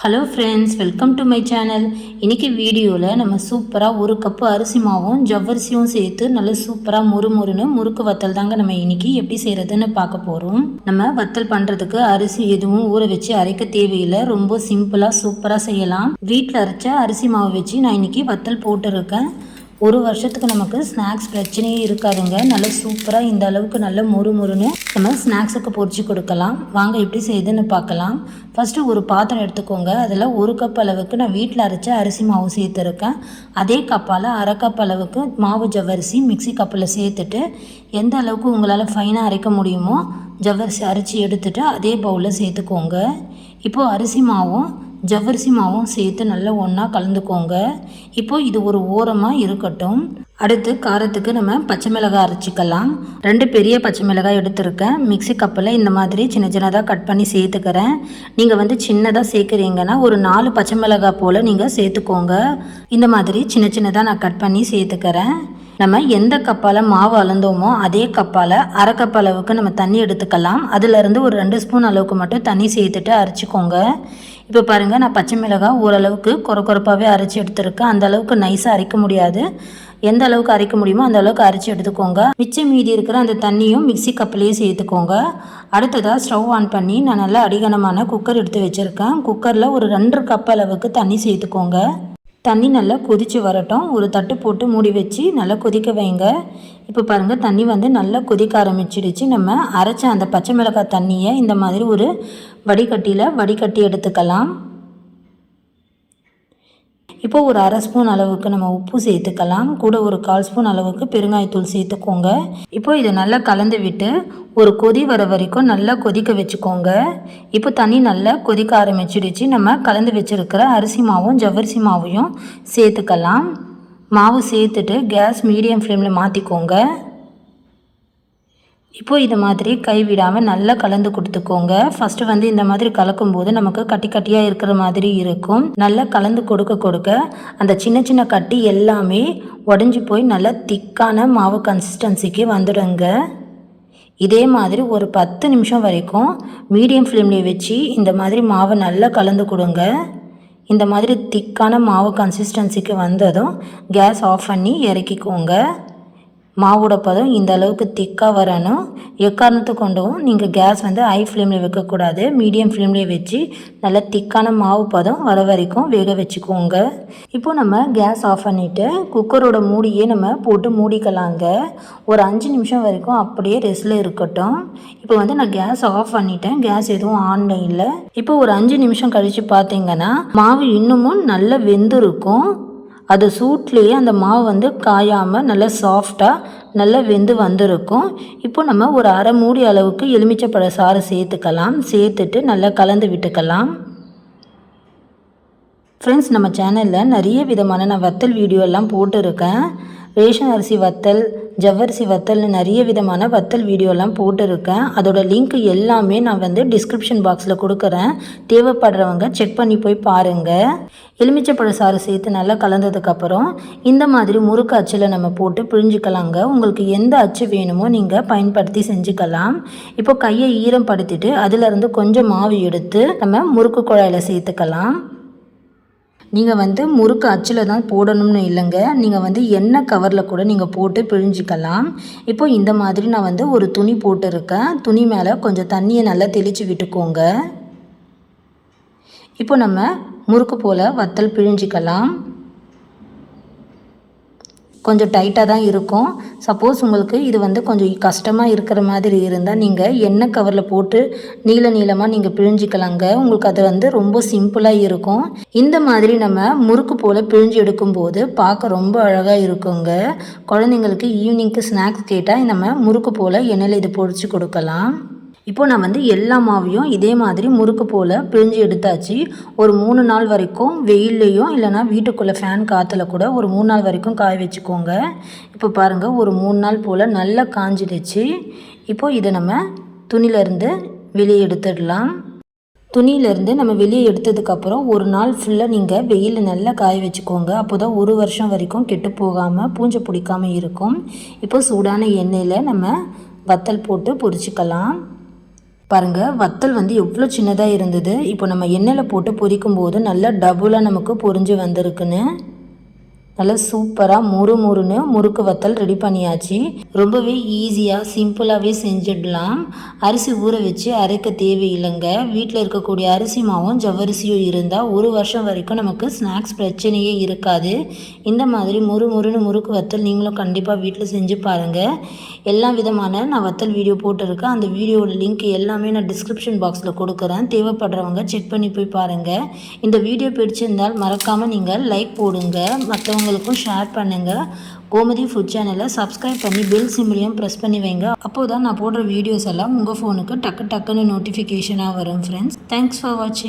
Hello friends welcome to my channel இன்றைக்கி வீடியோவில் நம்ம சூப்பராக ஒரு கப்பு அரிசி மாவும் ஜவ்வரிசியும் சேர்த்து நல்லா சூப்பராக முறு முறுன்னு முறுக்கு வத்தல் தாங்க நம்ம இன்றைக்கி எப்படி செய்கிறதுன்னு பார்க்க போகிறோம் நம்ம வத்தல் பண்ணுறதுக்கு அரிசி எதுவும் ஊற வச்சு அரைக்க தேவையில்லை. ரொம்ப சிம்பிளாக சூப்பராக செய்யலாம். வீட்டில் அரைச்ச அரிசி மாவு வச்சு நான் இன்றைக்கி வத்தல் போட்டிருக்கேன். ஒரு வருஷத்துக்கு நமக்கு ஸ்நாக்ஸ் பிரச்சனையே இருக்காதுங்க. நல்லா சூப்பராக இந்த அளவுக்கு நல்ல மொறு மொறுன்னு நம்ம ஸ்நாக்ஸுக்கு பொறிச்சு கொடுக்கலாம். வாங்க எப்படி செய்யுதுன்னு பார்க்கலாம். ஃபஸ்ட்டு ஒரு பாத்திரம் எடுத்துக்கோங்க. அதில் ஒரு கப் அளவுக்கு நான் வீட்டில் அரைச்ச அரிசி மாவு சேர்த்துருக்கேன். அதே கப்பால் அரை கப் அளவுக்கு மாவு ஜவ்வரிசி மிக்ஸி கப்பில் சேர்த்துட்டு எந்த அளவுக்கு உங்களால் ஃபைனாக அரைக்க முடியுமோ ஜவ்வரிசி அரைச்சி எடுத்துட்டு அதே பவுலில் சேர்த்துக்கோங்க. இப்போது அரிசி மாவும் ஜவ்வரிசி மாவும் சேர்த்து நல்லா ஒன்றா கலந்துக்கோங்க. இப்போது இது ஒரு ஓரமாக இருக்கட்டும். அடுத்து காரத்துக்கு நம்ம பச்சை மிளகாய் அரைச்சிக்கலாம். ரெண்டு பெரிய பச்சை மிளகாய் எடுத்திருக்கேன். மிக்ஸி கப்பில் இந்த மாதிரி சின்ன சின்னதாக கட் பண்ணி சேர்த்துக்கிறேன். நீங்கள் வந்து சின்னதாக சேர்க்குறீங்கன்னா ஒரு நாலு பச்சை மிளகாய் போல் நீங்கள் சேர்த்துக்கோங்க. இந்த மாதிரி சின்ன சின்னதாக நான் கட் பண்ணி சேர்த்துக்கிறேன். நம்ம எந்த கப்பால் மாவு அளந்தோமோ அதே கப்பால் அரை கப் அளவுக்கு நம்ம தண்ணி எடுத்துக்கலாம். அதுலேருந்து ஒரு ரெண்டு ஸ்பூன் அளவுக்கு மட்டும் தண்ணி சேர்த்துட்டு அரைச்சிக்கோங்க. இப்போ பாருங்கள் நான் பச்சை மிளகாய் ஓரளவுக்கு குறை குறைப்பாகவே அரைச்சி எடுத்துருக்கேன். அந்த அளவுக்கு நைஸாக அரைக்க முடியாது. எந்த அளவுக்கு அரைக்க முடியுமோ அந்த அளவுக்கு அரைச்சி எடுத்துக்கோங்க. மிச்சம் மீதி இருக்கிற அந்த தண்ணியும் மிக்ஸி கப்பிலேயே சேர்த்துக்கோங்க. அடுத்ததாக ஸ்டவ் ஆன் பண்ணி நான் நல்லா அடிகனமான குக்கர் எடுத்து வச்சுருக்கேன். குக்கரில் ஒரு ரெண்டு கப் அளவுக்கு தண்ணி சேர்த்துக்கோங்க. தண்ணி நல்லா கொதித்து வரட்டும். ஒரு தட்டு போட்டு மூடி வச்சு நல்லா கொதிக்க வைங்க. இப்போ பாருங்கள் தண்ணி வந்து நல்லா கொதிக்க ஆரம்பிச்சிடுச்சு. நம்ம அரைச்ச அந்த பச்சை மிளகாய் தண்ணியை இந்த மாதிரி ஒரு வடிகட்டியில் வடிகட்டி எடுத்துக்கலாம். இப்போ ஒரு அரை ஸ்பூன் அளவுக்கு நம்ம உப்பு சேர்த்துக்கலாம். கூட ஒரு கால் ஸ்பூன் அளவுக்கு பெருங்காயத்தூள் சேர்த்துக்கோங்க. இப்போ இதை நல்லா கலந்து விட்டு ஒரு கொதி வர வரைக்கும் நல்லா கொதிக்க வச்சுக்கோங்க. இப்போ தண்ணி நல்லா கொதிக்க ஆரம்பிச்சிடுச்சு. நம்ம கலந்து வச்சுருக்கிற அரிசி மாவும் ஜவ்வரிசி மாவையும் சேர்த்துக்கலாம். மாவு சேர்த்துட்டு கேஸ் மீடியம் ஃப்ளேமில் மாற்றிக்கோங்க இப்போது இது மாதிரி கைவிடாமல் நல்லா கலந்து கொடுத்துக்கோங்க. ஃபஸ்ட்டு வந்து இந்த மாதிரி கலக்கும்போது நமக்கு கட்டி கட்டியாக இருக்கிற மாதிரி இருக்கும். நல்லா கலந்து கொடுக்க கொடுக்க அந்த சின்ன சின்ன கட்டி எல்லாமே உடஞ்சி போய் நல்லா திக்கான மாவு கன்சிஸ்டன்சிக்கு வந்துடுங்க. இதே மாதிரி ஒரு பத்து நிமிஷம் வரைக்கும் மீடியம் ஃப்ளேம்லேயே வச்சு இந்த மாதிரி மாவை நல்லா கலந்து கொடுங்க. இந்த மாதிரி திக்கான மாவு கன்சிஸ்டன்சிக்கு வந்ததும் கேஸ் ஆஃப் பண்ணி இறக்கிக்கோங்க. மாவோட பதம் இந்த அளவுக்கு திக்காக வரணும். எக்காரணத்து கொண்டும்? நீங்கள் கேஸ் வந்து ஹை ஃப்ளேமில் வைக்கக்கூடாது. மீடியம் ஃப்ளேம்லேயே வச்சு நல்லா திக்கான மாவு பதம் வர வரைக்கும் வேக வச்சுக்கோங்க. இப்போ நம்ம கேஸ் ஆஃப் பண்ணிவிட்டு குக்கரோட மூடியே நம்ம போட்டு மூடிக்கலாங்க. ஒரு அஞ்சு நிமிஷம் வரைக்கும் அப்படியே ரெஸ்ட்டில் இருக்கட்டும். இப்போ வந்து நான் கேஸ் ஆஃப் பண்ணிட்டேன். கேஸ் எதுவும் ஆன் இல்லை. இப்போ ஒரு அஞ்சு நிமிஷம் கழித்து பார்த்தீங்கன்னா மாவு இன்னமும் நல்லா வெந்திருக்கும். அது சூட்லேயே அந்த மாவு வந்து காயாமல் நல்லா சாஃப்டாக நல்லா வெந்து வந்திருக்கும். இப்போ நம்ம ஒரு அரை மூடி அளவுக்கு எலுமிச்சப்பழ சாறு சேர்த்துக்கலாம். சேர்த்துட்டு நல்லா கலந்து விட்டுக்கலாம். ஃப்ரெண்ட்ஸ் நம்ம சேனலில் நிறைய விதமான நான் வத்தல் வீடியோ எல்லாம் போட்டிருக்கேன். ரேஷன் அரிசி வத்தல் ஜவ்வரிசி வத்தல்னு நிறைய விதமான வத்தல் வீடியோலாம் போட்டிருக்கேன். அதோட லிங்க் எல்லாமே நான் வந்து டிஸ்கிரிப்ஷன் பாக்ஸில் கொடுக்குறேன். தேவைப்படுறவங்க செக் பண்ணி போய் பாருங்கள் எலுமிச்சப்பழ சாறு சேர்த்து நல்லா கலந்ததுக்கப்புறம் இந்த மாதிரி முறுக்கு அச்சில் நம்ம போட்டு பிழிஞ்சிக்கலாங்க. உங்களுக்கு எந்த அச்சு வேணுமோ நீங்கள் பயன்படுத்தி செஞ்சுக்கலாம். இப்போ கையை ஈரம் படுத்திட்டு அதிலிருந்து கொஞ்சம் மாவு எடுத்து நம்ம முறுக்கு குழாயில் சேர்த்துக்கலாம். நீங்கள் வந்து முறுக்கு அச்சில் தான் போடணும்னு இல்லைங்க. நீங்கள் வந்து எண்ணெய் கவரில் கூட நீங்கள் போட்டு பிழிஞ்சிக்கலாம். இப்போ இந்த மாதிரி நான் வந்து ஒரு துணி போட்டிருக்கேன். துணி மேலே கொஞ்சம் தண்ணியை நல்லா தெளித்து விட்டுக்கோங்க. இப்போ நம்ம முறுக்கு போல் வத்தல் பிழிஞ்சிக்கலாம். கொஞ்சம் டைட்டாக தான் இருக்கும். சப்போஸ் உங்களுக்கு இது வந்து கொஞ்சம் கஷ்டமாக இருக்கிற மாதிரி இருந்தால் நீங்கள் எண்ணெய் கவரில் போட்டு நீள நீளமாக நீங்கள் பிழிஞ்சிக்கலாங்க. உங்களுக்கு அது வந்து ரொம்ப சிம்பிளாக இருக்கும். இந்த மாதிரி நம்ம முறுக்கு போல் பிழிஞ்சு எடுக்கும்போது பார்க்க ரொம்ப அழகாக இருக்குங்க. குழந்தைங்களுக்கு ஈவினிங்க்கு ஸ்நாக்ஸ் கேட்டால் நம்ம முறுக்கு போல் எண்ணெயில் இது பொடிச்சு கொடுக்கலாம். இப்போ நான் வந்து எல்லா மாவையும் இதே மாதிரி முறுக்கு போல் பிழிஞ்சு எடுத்தாச்சு. ஒரு மூணு நாள் வரைக்கும் வெயில்லையும் இல்லைனா வீட்டுக்குள்ளே ஃபேன் காற்றுல கூட ஒரு மூணு நாள் வரைக்கும் காய வச்சுக்கோங்க. இப்போ பாருங்கள் ஒரு மூணு நாள் போல் நல்லா காஞ்சிடுச்சு. இப்போது இதை நம்ம துணியிலேருந்து வெளியே எடுத்துடலாம். துணியிலேருந்து நம்ம வெளியே எடுத்ததுக்கப்புறம் ஒரு நாள் ஃபுல்லாக நீங்கள் வெயிலில் நல்லா காய வச்சுக்கோங்க. அப்போ தான் ஒரு வருஷம் வரைக்கும் கெட்டு போகாமல் பூஞ்சை பிடிக்காமல் இருக்கும். இப்போ சூடான எண்ணெயில் நம்ம வத்தல் போட்டு பொரிச்சிக்கலாம். பாருங்கள் வத்தல் வந்து எவ்வளோ சின்னதாக இருந்தது. இப்போ நம்ம எண்ணெயில் போட்டு பொரிக்கும் போது நல்லா டபுளாக நமக்கு பொரிஞ்சு வந்திருக்குன்னு. நல்லா சூப்பராக முறு முறுன்னு முறுக்கு வத்தல் ரெடி பண்ணியாச்சு. ரொம்பவே ஈஸியாக சிம்பிளாகவே செஞ்சிடலாம். அரிசி ஊற வச்சு அரைக்க தேவையில்லைங்க. வீட்டில் இருக்கக்கூடிய அரிசி மாவும் ஜவ்வரிசியும் இருந்தால் ஒரு வருஷம் வரைக்கும் நமக்கு ஸ்நாக்ஸ் பிரச்சனையே இருக்காது. இந்த மாதிரி முறு முறுன்னு முறுக்கு வத்தல் நீங்களும் கண்டிப்பாக வீட்டில் செஞ்சு பாருங்கள் எல்லா விதமான நான் வத்தல் வீடியோ போட்டிருக்கேன். அந்த வீடியோட லிங்க் எல்லாமே நான் டிஸ்கிரிப்ஷன் பாக்ஸில் கொடுக்குறேன். தேவைப்படுறவங்க செக் பண்ணி போய் பாருங்கள் இந்த வீடியோ பிடிச்சிருந்தால் மறக்காமல் நீங்கள் லைக் போடுங்க. மற்றவங்களுக்கும் ஷேர் பண்ணுங்கள் கோமதி ஃபுட் சேனலை சப்ஸ்கிரைப் பண்ணி பெல் சிம்லையும் ப்ரெஸ் பண்ணி வைங்க. அப்போ தான் நான் போடுற வீடியோஸ் எல்லாம் உங்கள் ஃபோனுக்கு டக்கு டக்குன்னு நோட்டிஃபிகேஷனாக வரும் ஃப்ரெண்ட்ஸ் தேங்க்ஸ் ஃபார் வாட்சிங்